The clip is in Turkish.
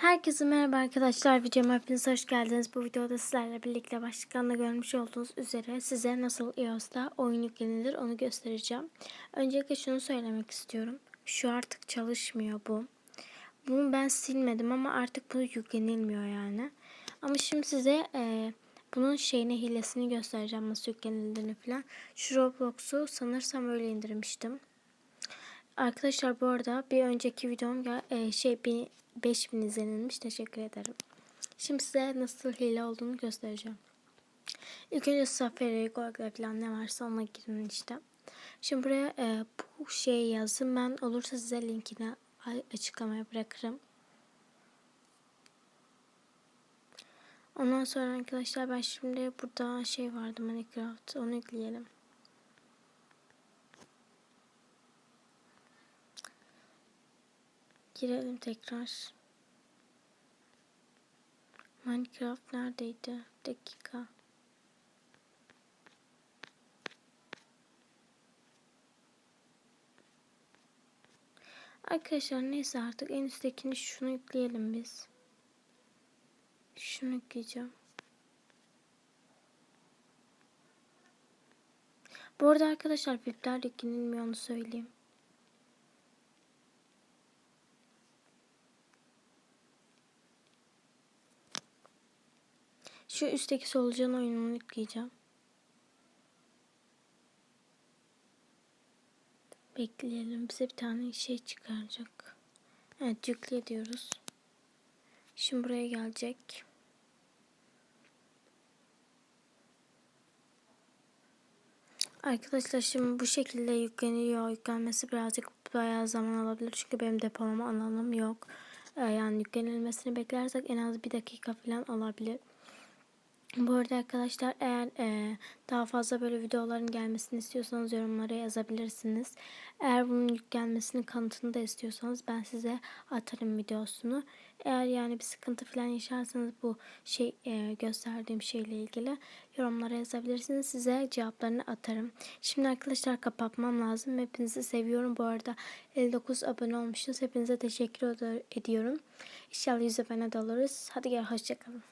Herkese merhaba arkadaşlar. Videoma hepiniz hoş geldiniz. Bu videoda sizlerle birlikte başlıklarında görmüş olduğunuz üzere size nasıl iOS'ta oyun yüklenilir onu göstereceğim. Öncelikle şunu söylemek istiyorum. Şu artık çalışmıyor bu. Bunu ben silmedim ama artık bu yüklenilmiyor yani. Ama şimdi size e, bunun şeyine hilesini göstereceğim nasıl yüklenildiğini falan. Şu Roblox'u sanırsam öyle indirmiştim. Arkadaşlar bu arada bir önceki videom ya e, şey 5000 izlenilmiş. Teşekkür ederim. Şimdi size nasıl hile olduğunu göstereceğim. İlk önce Safari, Google falan ne varsa ona girin işte. Şimdi buraya e, bu şeyi yazın. Ben olursa size linkini açıklamaya bırakırım. Ondan sonra arkadaşlar ben şimdi burada şey vardı Minecraft onu yükleyelim. Girelim tekrar. Minecraft neredeydi? Dakika. Arkadaşlar neyse artık en üsttekini şunu yükleyelim biz. Şunu yükleyeceğim. Bu arada arkadaşlar bipler yüklenilmiyor onu söyleyeyim. Şu üstteki solucan oyununu yükleyeceğim. Bekleyelim. Bize bir tane şey çıkaracak. Evet yükle diyoruz. Şimdi buraya gelecek. Arkadaşlar şimdi bu şekilde yükleniyor. Yüklenmesi birazcık bayağı zaman alabilir. Çünkü benim depolama alanım yok. Ee, yani yüklenilmesini beklersek en az bir dakika falan alabilir. Bu arada arkadaşlar eğer e, daha fazla böyle videoların gelmesini istiyorsanız yorumlara yazabilirsiniz. Eğer bunun yük gelmesinin kanıtını da istiyorsanız ben size atarım videosunu. Eğer yani bir sıkıntı falan yaşarsanız bu şey e, gösterdiğim şeyle ilgili yorumlara yazabilirsiniz. Size cevaplarını atarım. Şimdi arkadaşlar kapatmam lazım. Hepinizi seviyorum. Bu arada 59 abone olmuşsunuz. Hepinize teşekkür ediyorum. İnşallah 100 abone de. Hadi gel hoşçakalın.